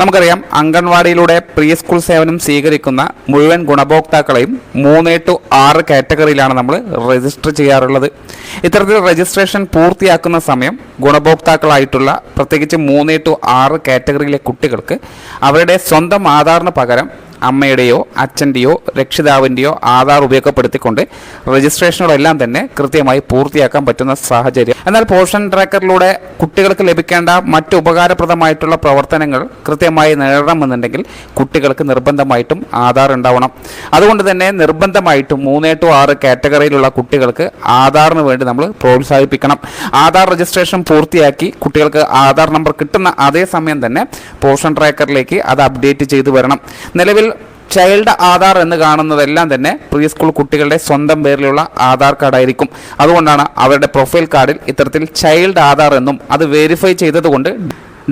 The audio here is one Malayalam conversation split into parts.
നമുക്കറിയാം അംഗൻവാടിയിലൂടെ പ്രീ സ്കൂൾ സേവനം സ്വീകരിക്കുന്ന മുഴുവൻ ഗുണഭോക്താക്കളെയും മൂന്ന് ടു ആറ് കാറ്റഗറിയിലാണ് നമ്മൾ രജിസ്റ്റർ ചെയ്യാറുള്ളത്. ഇത്തരത്തിൽ രജിസ്ട്രേഷൻ പൂർത്തിയാക്കുന്ന സമയം ഗുണഭോക്താക്കളായിട്ടുള്ള പ്രത്യേകിച്ച് മൂന്ന് ടു ആറ് കാറ്റഗറിയിലെ കുട്ടികൾക്ക് അവരുടെ സ്വന്തം ആധാറിന് പകരം അമ്മയുടെയോ അച്ഛന്റെയോ രക്ഷിതാവിന്റെയോ ആധാർ ഉപയോഗപ്പെടുത്തിക്കൊണ്ട് രജിസ്ട്രേഷനുകളെല്ലാം തന്നെ കൃത്യമായി പൂർത്തിയാക്കാൻ പറ്റുന്ന സാഹചര്യം. എന്നാൽ പോഷൻ ട്രാക്കറിലൂടെ കുട്ടികൾക്ക് ലഭിക്കേണ്ട മറ്റ് ഉപകാരപ്രദമായിട്ടുള്ള പ്രവർത്തനങ്ങൾ കൃത്യമായി നേടണമെന്നുണ്ടെങ്കിൽ കുട്ടികൾക്ക് നിർബന്ധമായിട്ടും ആധാർ ഉണ്ടാവണം. അതുകൊണ്ട് തന്നെ നിർബന്ധമായിട്ടും മൂന്നേ ടു ആറ് കാറ്റഗറിയിലുള്ള കുട്ടികൾക്ക് ആധാറിന് വേണ്ടി നമ്മൾ പ്രോത്സാഹിപ്പിക്കണം. ആധാർ രജിസ്ട്രേഷൻ പൂർത്തിയാക്കി കുട്ടികൾക്ക് ആധാർ നമ്പർ കിട്ടുന്ന അതേ സമയം തന്നെ പോഷൻ ട്രാക്കറിലേക്ക് അത് അപ്ഡേറ്റ് ചെയ്തു വരണം. നിലവിൽ ചൈൽഡ് ആധാർ എന്ന് കാണുന്നതെല്ലാം തന്നെ പ്രീ സ്കൂൾ കുട്ടികളുടെ സ്വന്തം പേരിലുള്ള ആധാർ കാർഡായിരിക്കും അതുകൊണ്ടാണ് അവരുടെ പ്രൊഫൈൽ കാർഡിൽ ഇത്തരത്തിൽ ചൈൽഡ് ആധാർ എന്നും അത് വെരിഫൈ ചെയ്തതുകൊണ്ട്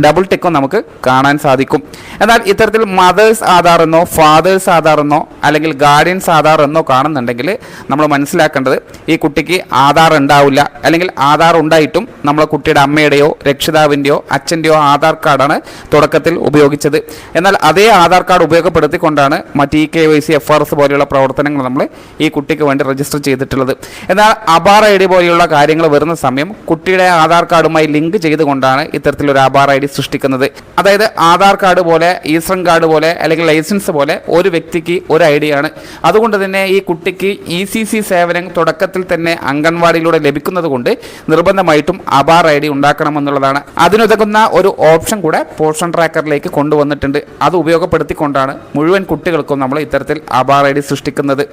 ഡബിൾ ടിക്കും നമുക്ക് കാണാൻ സാധിക്കും. എന്നാൽ ഇത്തരത്തിൽ മദേഴ്സ് ആധാർ എന്നോ ഫാദേഴ്സ് ആധാർ എന്നോ അല്ലെങ്കിൽ ഗാർഡിയൻസ് ആധാർ എന്നോ കാണുന്നുണ്ടെങ്കിൽ നമ്മൾ മനസ്സിലാക്കേണ്ടത് ഈ കുട്ടിക്ക് ആധാർ ഉണ്ടാവില്ല. അല്ലെങ്കിൽ ആധാർ ഉണ്ടായിട്ടും നമ്മളെ കുട്ടിയുടെ അമ്മയുടെയോ രക്ഷിതാവിന്റെയോ അച്ഛന്റെയോ ആധാർ കാർഡാണ് തുടക്കത്തിൽ ഉപയോഗിച്ചത്. എന്നാൽ അതേ ആധാർ കാർഡ് ഉപയോഗപ്പെടുത്തിക്കൊണ്ടാണ് മറ്റ് E K Y C F R S പോലെയുള്ള പ്രവർത്തനങ്ങൾ നമ്മൾ ഈ കുട്ടിക്ക് വേണ്ടി രജിസ്റ്റർ ചെയ്തിട്ടുള്ളത്. എന്നാൽ അബാർ ഐ ഡി പോലെയുള്ള കാര്യങ്ങൾ വരുന്ന സമയം കുട്ടിയുടെ ആധാർ കാർഡുമായി ലിങ്ക് ചെയ്തുകൊണ്ടാണ് ഇത്തരത്തിലൊരു അബാർ ഐ ഡി സൃഷ്ടിക്കുന്നത്. അതായത് ആധാർ കാർഡ് പോലെ ഈശ്രം കാർഡ് പോലെ അല്ലെങ്കിൽ ലൈസൻസ് പോലെ ഒരു വ്യക്തിക്ക് ഒരു ഐ ആണ്. അതുകൊണ്ട് തന്നെ ഈ കുട്ടിക്ക് ഇ സി സി സേവനം തുടക്കത്തിൽ തന്നെ അംഗൻവാടിയിലൂടെ ലഭിക്കുന്നത് കൊണ്ട് നിർബന്ധമായിട്ടും അബാർ ഐ ഡി ഉണ്ടാക്കണമെന്നുള്ളതാണ്. അതിനുതകുന്ന ഒരു ഓപ്ഷൻ കൂടെ പോഷൻ ട്രാക്കറിലേക്ക് കൊണ്ടുവന്നിട്ടുണ്ട്. അത് ഉപയോഗപ്പെടുത്തിക്കൊണ്ടാണ് മുഴുവൻ കുട്ടികൾക്കും നമ്മൾ ഇത്തരത്തിൽ അബാർ ഐ ഡി സൃഷ്ടിക്കുന്നത്.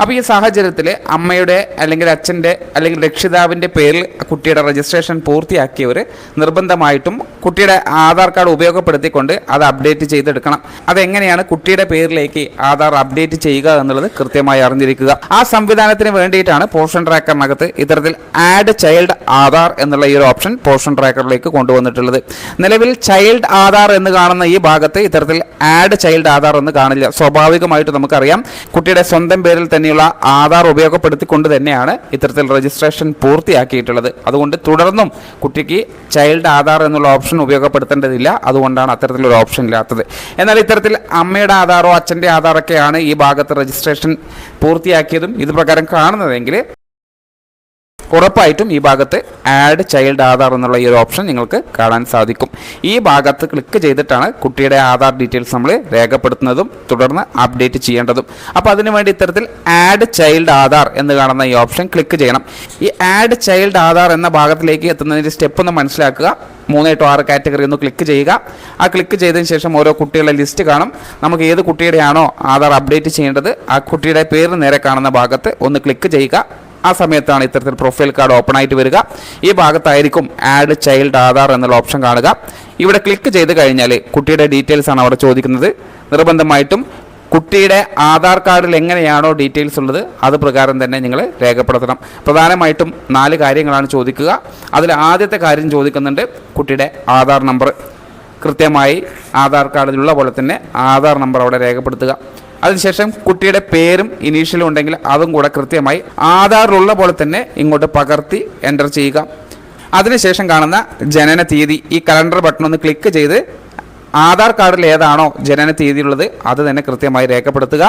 അപ്പോൾ ഈ സാഹചര്യത്തിൽ അമ്മയുടെ അല്ലെങ്കിൽ അച്ഛന്റെ അല്ലെങ്കിൽ രക്ഷിതാവിന്റെ പേരിൽ കുട്ടിയുടെ രജിസ്ട്രേഷൻ പൂർത്തിയാക്കിയവർ നിർബന്ധമായിട്ടും കുട്ടിയുടെ ആധാർ കാർഡ് ഉപയോഗപ്പെടുത്തിക്കൊണ്ട് അത് അപ്ഡേറ്റ് ചെയ്തെടുക്കണം. അതെങ്ങനെയാണ് കുട്ടിയുടെ പേരിലേക്ക് ആധാർ അപ്ഡേറ്റ് ചെയ്യുക എന്നുള്ളത് കൃത്യമായി അറിഞ്ഞിരിക്കുക. ആ സംവിധാനത്തിന് വേണ്ടിയിട്ടാണ് പോർഷൻ ട്രാക്കറിനകത്ത് ഇത്തരത്തിൽ ആഡ് ചൈൽഡ് ആധാർ എന്നുള്ള ഈ ഒരു ഓപ്ഷൻ പോർഷൻ ട്രാക്കറിലേക്ക് കൊണ്ടുവന്നിട്ടുള്ളത്. നിലവിൽ ചൈൽഡ് ആധാർ എന്ന് കാണുന്ന ഈ ഭാഗത്ത് ഇത്തരത്തിൽ ആഡ് ചൈൽഡ് ആധാർ എന്ന് കാണില്ല. സ്വാഭാവികമായിട്ട് നമുക്കറിയാം കുട്ടിയുടെ സ്വന്തം പേരിൽ തന്നെയുള്ള ആധാർ ഉപയോഗപ്പെടുത്തിക്കൊണ്ട് തന്നെയാണ് ഇത്തരത്തിൽ രജിസ്ട്രേഷൻ പൂർത്തിയാക്കിയിട്ടുള്ളത്. അതുകൊണ്ട് തുടർന്നും കുട്ടിക്ക് ചൈൽഡ് ആധാർ എന്നുള്ള ഓപ്ഷൻ ഉപയോഗപ്പെടുത്തേണ്ടതില്ല. അതുകൊണ്ടാണ് അത്തരത്തിലൊരു ഓപ്ഷൻ ഇല്ലാത്തത്. എന്നാൽ ഇത്തരത്തിൽ അമ്മയുടെ ആധാറോ അച്ഛന്റെ ആധാറൊക്കെയാണ് ഈ ഭാഗത്ത് രജിസ്ട്രേഷൻ പൂർത്തിയാക്കിയതും ഇത് പ്രകാരം കാണുന്നതെങ്കിൽ ഉറപ്പായിട്ടും ഈ ഭാഗത്ത് ആഡ് ചൈൽഡ് ആധാർ എന്നുള്ള ഈ ഒരു ഓപ്ഷൻ നിങ്ങൾക്ക് കാണാൻ സാധിക്കും. ഈ ഭാഗത്ത് ക്ലിക്ക് ചെയ്തിട്ടാണ് കുട്ടിയുടെ ആധാർ ഡീറ്റെയിൽസ് നമ്മൾ രേഖപ്പെടുത്തുന്നതും തുടർന്ന് അപ്ഡേറ്റ് ചെയ്യേണ്ടതും. അപ്പോൾ അതിനുവേണ്ടി ഇത്തരത്തിൽ ആഡ് ചൈൽഡ് ആധാർ എന്ന് കാണുന്ന ഈ ഓപ്ഷൻ ക്ലിക്ക് ചെയ്യണം. ഈ ആഡ് ചൈൽഡ് ആധാർ എന്ന ഭാഗത്തിലേക്ക് എത്തുന്നതിന്റെ സ്റ്റെപ്പ് ഒന്ന് മനസ്സിലാക്കുക. മൂന്ന് ടു ആറ് കാറ്റഗറി ഒന്ന് ക്ലിക്ക് ചെയ്യുക. ആ ക്ലിക്ക് ചെയ്തതിന് ശേഷം ഓരോ കുട്ടികളുടെ ലിസ്റ്റ് കാണും. നമുക്ക് ഏത് കുട്ടിയുടെയാണോ ആധാർ അപ്ഡേറ്റ് ചെയ്യേണ്ടത് ആ കുട്ടിയുടെ പേര് നേരെ കാണുന്ന ഭാഗത്ത് ഒന്ന് ക്ലിക്ക് ചെയ്യുക. ആ സമയത്താണ് ഇത്തരത്തിൽ പ്രൊഫൈൽ കാർഡ് ഓപ്പൺ ആയിട്ട് വരിക. ഈ ഭാഗത്തായിരിക്കും ആഡ് ചൈൽഡ് ആധാർ എന്നുള്ള ഓപ്ഷൻ കാണുക. ഇവിടെ ക്ലിക്ക് ചെയ്ത് കഴിഞ്ഞാൽ കുട്ടിയുടെ ഡീറ്റെയിൽസ് ആണ് അവിടെ ചോദിക്കുന്നത്. നിർബന്ധമായിട്ടും കുട്ടിയുടെ ആധാർ കാർഡിൽ എങ്ങനെയാണോ ഡീറ്റെയിൽസ് ഉള്ളത് അത് പ്രകാരം തന്നെ നിങ്ങൾ രേഖപ്പെടുത്തണം. പ്രധാനമായിട്ടും നാല് കാര്യങ്ങളാണ് ചോദിക്കുക. അതിൽ ആദ്യത്തെ കാര്യം ചോദിക്കുന്നുണ്ട് കുട്ടിയുടെ ആധാർ നമ്പർ കൃത്യമായി ആധാർ കാർഡിലുള്ള പോലെ തന്നെ ആധാർ നമ്പർ അവിടെ രേഖപ്പെടുത്തുക. അതിനുശേഷം കുട്ടിയുടെ പേരും ഇനീഷ്യലും ഉണ്ടെങ്കിൽ അതും കൂടെ കൃത്യമായി ആധാറിലുള്ള പോലെ തന്നെ ഇങ്ങോട്ട് പകർത്തി എന്റർ ചെയ്യുക. അതിനുശേഷം കാണുന്ന ജനന തീയതി ഈ കലണ്ടർ ബട്ടൺ ഒന്ന് ക്ലിക്ക് ചെയ്ത് ആധാർ കാർഡിൽ ഏതാണോ ജനന തീയതി ഉള്ളത് അത് തന്നെ കൃത്യമായി രേഖപ്പെടുത്തുക.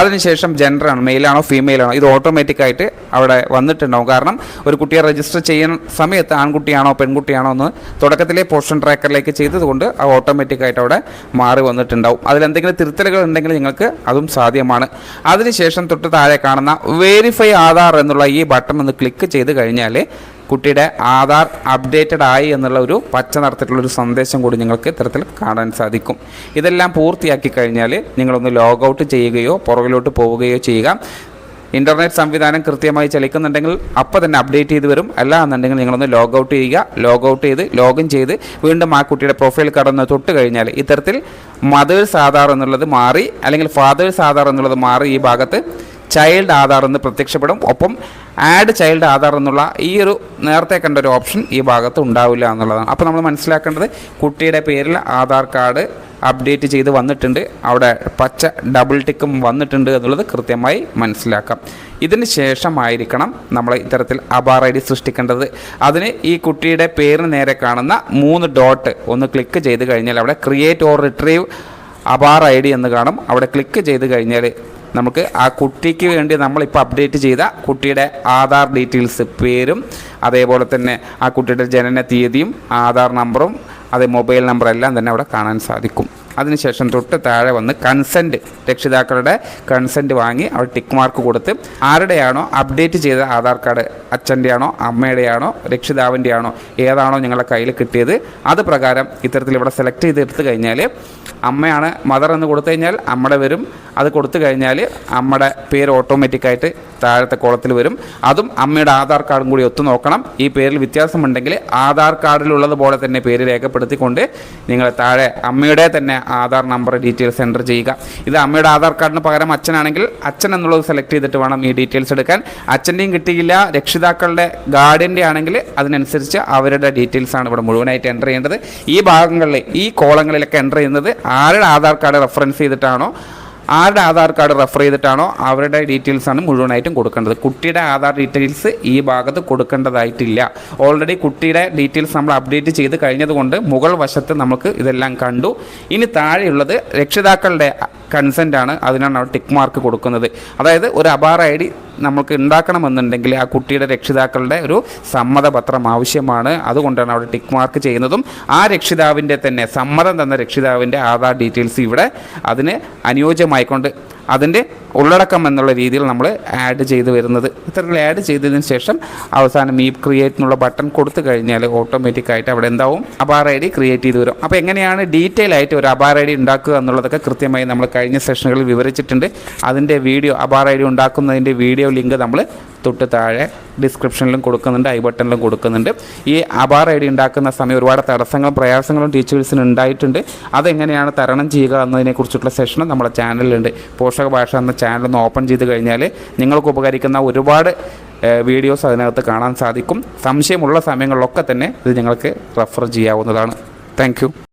അതിനുശേഷം ജെൻഡറാണ് മെയിലാണോ ഫീമെയിലാണോ ഇത് ഓട്ടോമാറ്റിക്കായിട്ട് അവിടെ വന്നിട്ടുണ്ടാവും. കാരണം ഒരു കുട്ടിയെ രജിസ്റ്റർ ചെയ്യുന്ന സമയത്ത് ആൺകുട്ടിയാണോ പെൺകുട്ടിയാണോ എന്ന് തുടക്കത്തിലെ പോർഷൻ ട്രാക്കറിലേക്ക് ചെയ്തതുകൊണ്ട് അത് ഓട്ടോമാറ്റിക്കായിട്ട് അവിടെ മാറി വന്നിട്ടുണ്ടാവും. അതിലെന്തെങ്കിലും തിരുത്തലുകൾ ഉണ്ടെങ്കിൽ നിങ്ങൾക്ക് അതും സാധ്യമാണ്. അതിനുശേഷം തൊട്ട് താഴെ കാണുന്ന വേരിഫൈ ആധാർ എന്നുള്ള ഈ ബട്ടൺ ഒന്ന് ക്ലിക്ക് ചെയ്ത് കഴിഞ്ഞാൽ കുട്ടിയുടെ ആധാർ അപ്ഡേറ്റഡ് ആയി എന്നുള്ള ഒരു പച്ച നിറത്തിലുള്ള ഒരു സന്ദേശം കൂടി നിങ്ങൾക്ക് ഇത്തരത്തിൽ കാണാൻ സാധിക്കും. ഇതെല്ലാം പൂർത്തിയാക്കി കഴിഞ്ഞാൽ നിങ്ങളൊന്ന് ലോഗൗട്ട് ചെയ്യുകയോ പുറകിലോട്ട് പോവുകയോ ചെയ്യുക. ഇന്റർനെറ്റ് സംവിധാനം കൃത്യമായി ചലിക്കുന്നുണ്ടെങ്കിൽ അപ്പോൾ തന്നെ അപ്ഡേറ്റ് ചെയ്ത് വരും. അല്ല എന്നുണ്ടെങ്കിൽ നിങ്ങളൊന്ന് ലോഗ് ഔട്ട് ചെയ്യുക. ലോഗ് ഔട്ട് ചെയ്ത് ലോഗിൻ ചെയ്ത് വീണ്ടും ആ കുട്ടിയുടെ പ്രൊഫൈൽ കടന്ന് തൊട്ട് കഴിഞ്ഞാൽ ഇത്തരത്തിൽ മദേഴ്സ് ആധാർ എന്നുള്ളത് മാറി അല്ലെങ്കിൽ ഫാദേഴ്സ് ആധാർ എന്നുള്ളത് മാറി ഈ ഭാഗത്ത് ചൈൽഡ് ആധാർ എന്ന് പ്രത്യക്ഷപ്പെടും. ഒപ്പം ആഡ് ചൈൽഡ് ആധാർ എന്നുള്ള ഈ ഒരു നേരത്തെ കണ്ട ഒരു ഓപ്ഷൻ ഈ ഭാഗത്ത് ഉണ്ടാവില്ല എന്നുള്ളതാണ്. അപ്പോൾ നമ്മൾ മനസ്സിലാക്കേണ്ടത് കുട്ടിയുടെ പേരിൽ ആധാർ കാർഡ് അപ്ഡേറ്റ് ചെയ്ത് വന്നിട്ടുണ്ട്. അവിടെ പച്ച ഡബിൾ ടിക്കും വന്നിട്ടുണ്ട് എന്നുള്ളത് കൃത്യമായി മനസ്സിലാക്കാം. ഇതിന് ശേഷമായിരിക്കണം നമ്മൾ ഇത്തരത്തിൽ അബാർ ഐ ഡി സൃഷ്ടിക്കേണ്ടത്. അതിന് ഈ കുട്ടിയുടെ പേരിന് നേരെ കാണുന്ന മൂന്ന് ഡോട്ട് ഒന്ന് ക്ലിക്ക് ചെയ്ത് കഴിഞ്ഞാൽ അവിടെ create or retrieve APAAR I D എന്ന് കാണും. അവിടെ ക്ലിക്ക് ചെയ്ത് കഴിഞ്ഞാൽ നമുക്ക് ആ കുട്ടിക്ക് വേണ്ടി നമ്മളിപ്പോൾ അപ്ഡേറ്റ് ചെയ്ത കുട്ടിയുടെ ആധാർ ഡീറ്റെയിൽസ് പേരും അതേപോലെ തന്നെ ആ കുട്ടിയുടെ ജനന തീയതിയും ആധാർ നമ്പറും അതേ മൊബൈൽ നമ്പറെല്ലാം തന്നെ അവിടെ കാണാൻ സാധിക്കും. അതിനുശേഷം തൊട്ട് താഴെ വന്ന് കൺസെന്റ് രക്ഷിതാക്കളുടെ കൺസെന്റ് വാങ്ങി അവർ ടിക്ക് മാർക്ക് കൊടുത്ത് ആരുടെയാണോ അപ്ഡേറ്റ് ചെയ്ത ആധാർ കാർഡ് അച്ഛന്റെയാണോ അമ്മയുടെയാണോ രക്ഷിതാവിന്റെയാണോ ഏതാണോ നിങ്ങളുടെ കയ്യിൽ കിട്ടിയത് അത് പ്രകാരം ഇത്തരത്തിൽ ഇവിടെ സെലക്ട് ചെയ്ത് എടുത്തു കഴിഞ്ഞാൽ അമ്മയാണ് മദർ എന്ന് കൊടുത്തു കഴിഞ്ഞാൽ അമ്മയുടെ വരും. അത് കൊടുത്തു കഴിഞ്ഞാൽ അമ്മയുടെ പേര് ഓട്ടോമാറ്റിക്കായിട്ട് താഴത്തെ കോളത്തിൽ വരും. അതും അമ്മയുടെ ആധാർ കാർഡും കൂടി ഒത്തു നോക്കണം. ഈ പേരിൽ വ്യത്യാസമുണ്ടെങ്കിൽ ആധാർ കാർഡിലുള്ളത് പോലെ തന്നെ പേര് രേഖപ്പെടുത്തിക്കൊണ്ട് നിങ്ങൾ താഴെ അമ്മയുടെ തന്നെ ആധാർ നമ്പർ ഡീറ്റെയിൽസ് എന്റർ ചെയ്യുക. ഇത് അമ്മയുടെ ആധാർ കാർഡിന് പകരം അച്ഛനാണെങ്കിൽ അച്ഛൻ എന്നുള്ളത് സെലക്ട് ചെയ്തിട്ട് വേണം ഈ ഡീറ്റെയിൽസ് എടുക്കാൻ. അച്ഛന്റെയും കിട്ടിയില്ല രക്ഷിതാക്കളുടെ ഗാർഡിന്റെ ആണെങ്കിൽ അതിനനുസരിച്ച് അവരുടെ ഡീറ്റെയിൽസ് ആണ് ഇവിടെ മുഴുവനായിട്ട് എന്റർ ചെയ്യേണ്ടത്. ഈ ഭാഗങ്ങളിൽ ഈ കോളങ്ങളിലൊക്കെ എന്റർ ചെയ്യുന്നത് ആരുടെ ആധാർ കാർഡ് റെഫറൻസ് ചെയ്തിട്ടാണോ ആരുടെ ആധാർ കാർഡ് റെഫർ ചെയ്തിട്ടാണോ അവരുടെ ഡീറ്റെയിൽസാണ് മുഴുവനായിട്ടും കൊടുക്കേണ്ടത്. കുട്ടിയുടെ ആധാർ ഡീറ്റെയിൽസ് ഈ ഭാഗത്ത് കൊടുക്കേണ്ടതായിട്ടില്ല. ഓൾറെഡി കുട്ടിയുടെ ഡീറ്റെയിൽസ് നമ്മൾ അപ്ഡേറ്റ് ചെയ്ത് കഴിഞ്ഞതുകൊണ്ട് മുകൾ വശത്ത് നമുക്ക് ഇതെല്ലാം കണ്ടു. ഇനി താഴെയുള്ളത് രക്ഷിതാക്കളുടെ കൺസെന്റ് ആണ്. അതിനാണ് അവർ ടിക്ക് മാർക്ക് കൊടുക്കുന്നത്. അതായത് ഒരു അബാർ ഐ ഡി നമുക്ക് ഉണ്ടാക്കണമെന്നുണ്ടെങ്കിൽ ആ കുട്ടിയുടെ രക്ഷിതാക്കളുടെ ഒരു സമ്മതപത്രം ആവശ്യമാണ്. അതുകൊണ്ടാണ് അവിടെ ടിക്ക് മാർക്ക് ചെയ്യുന്നതും ആ രക്ഷിതാവിന്റെ തന്നെ സമ്മതം തന്ന രക്ഷിതാവിന്റെ ആധാർ ഡീറ്റെയിൽസ് ഇവിടെ അതിന് അനുയോജ്യമായിക്കൊണ്ട് അതിന്റെ ഉള്ളടക്കം എന്നുള്ള രീതിയിൽ നമ്മൾ ആഡ് ചെയ്ത് വരുന്നത്. ഇത്തരത്തിൽ ആഡ് ചെയ്തതിന് ശേഷം അവസാനം ഈ ക്രിയേറ്റ് എന്നുള്ള ബട്ടൺ കൊടുത്തു കഴിഞ്ഞാൽ ഓട്ടോമാറ്റിക്കായിട്ട് അവിടെ എന്താവും? അബാർ ഐ ഡി ക്രിയേറ്റ് ചെയ്ത് വരും. അപ്പോൾ എങ്ങനെയാണ് ഡീറ്റെയിൽ ആയിട്ട് ഒരു അബാർ ഐ ഡി ഉണ്ടാക്കുക എന്നുള്ളതൊക്കെ കൃത്യമായി നമ്മൾ കഴിഞ്ഞ സെഷനുകളിൽ വിവരിച്ചിട്ടുണ്ട്. അതിന്റെ വീഡിയോ അബാർ ഐ ഡി ഉണ്ടാക്കുന്നതിന്റെ വീഡിയോ ലിങ്ക് നമ്മൾ തൊട്ട് താഴെ ഡിസ്ക്രിപ്ഷനിലും കൊടുക്കുന്നുണ്ട് ഐ ബട്ടണിലും കൊടുക്കുന്നുണ്ട്. ഈ അബാർ ഐ ഡി ഉണ്ടാക്കുന്ന സമയം ഒരുപാട് തടസ്സങ്ങളും പ്രയാസങ്ങളും ടീച്ചേഴ്സിന് ഉണ്ടായിട്ടുണ്ട്. അതെങ്ങനെയാണ് തരണം ചെയ്യുക എന്നതിനെക്കുറിച്ചിട്ടുള്ള സെഷനും നമ്മുടെ ചാനലിലുണ്ട് പോഷക ഭാഷ എന്ന ചാനൽ ഒന്ന് ഓപ്പൺ ചെയ്ത് കഴിഞ്ഞാൽ നിങ്ങൾക്ക് ഉപകരിക്കുന്ന ഒരുപാട് വീഡിയോസ് അതിനകത്ത് കാണാൻ സാധിക്കും. സംശയമുള്ള സമയങ്ങളിലൊക്കെ തന്നെ ഇത് നിങ്ങൾക്ക് റെഫർ ചെയ്യാവുന്നതാണ്. താങ്ക്